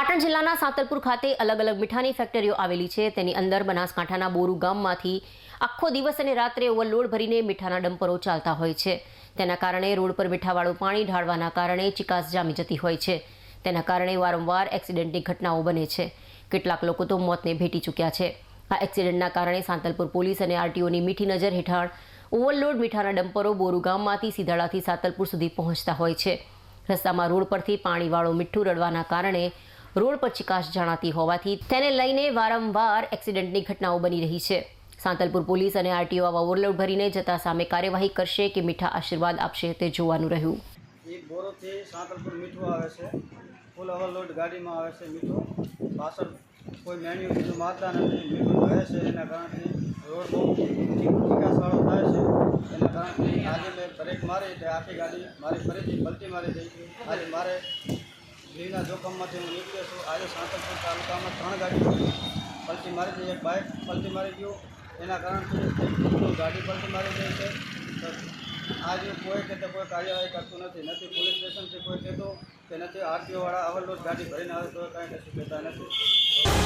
પાટણ જિલ્લાના સાંતલપુર ખાતે અલગ અલગ મીઠાની ફેક્ટરીઓ આવેલી છે. તેની અંદર બનાસકાંઠાના બોરુ ગામમાંથી આખો દિવસ અને રાત્રે ઓવરલોડ ભરીને મીઠાના ડમ્પરો ચાલતા હોય છે. તેના કારણે રોડ પર મીઠાવાળું પાણી ઢાળવાના કારણે ચિકાસ જામી જતી હોય છે. તેના કારણે વારંવાર એક્સિડન્ટની ઘટનાઓ બને છે. કેટલાક લોકો તો મોતને ભેટી ચૂક્યા છે. આ એક્સિડન્ટના કારણે સાંતલપુર પોલીસ અને આરટીઓની મીઠી નજર હેઠળ ઓવરલોડ મીઠાના ડમ્પરો બોરુ ગામમાંથી સીધાડાથી સાંતલપુર સુધી પહોંચતા હોય છે. રસ્તામાં રોડ પરથી પાણીવાળું મીઠું રડવાના કારણે રોડ પર ચિકાશ જણાતી હોવાથી તેને લઈને વારંવાર એક્સિડન્ટની ઘટનાઓ બની રહી છે. સાંતલપુર પોલીસ અને આરટીઓ આવા ઓવરલોડ ભરીને જતા સામે કાર્યવાહી કરશે કે મીઠા આશીર્વાદ આપશે તે જોવાનું રહ્યું. એક બોરોથી સાંતલપુર મીઠું આવે છે. ફૂલ ઓવરલોડ ગાડીમાં આવે છે મીઠું. પાછળ કોઈ મેન્યુ બીજું મારતા નથી. મીઠું ભરે છે, એના કારણથી રોડ બહુ વિકાસવાળો થાય છે. એના કારણથી આજે મેં બ્રેક મારી એટલે આખી ગાડી મારી ફરીથી પલટી મારી ગઈ. આજે મારે જીવના જોખમમાંથી હું નીકળ્યો છું આજે સાંતલપુર તાલુકામાં ત્રણ ગાડી પલટી મારી ગઈ એક બાઇક પલટી મારી ગયું. એના કારણથી ગાડી પલટી મારી ગઈ છે. આજે કોઈ કે કોઈ કાર્યવાહી કરતું નથી. નથી પોલીસ સ્ટેશનથી કોઈ કહેતું કે નથી આરટીઓવાળા અવરલોડ ગાડી ભરીને આવે તો કાંઈ કશું કહેતા નથી.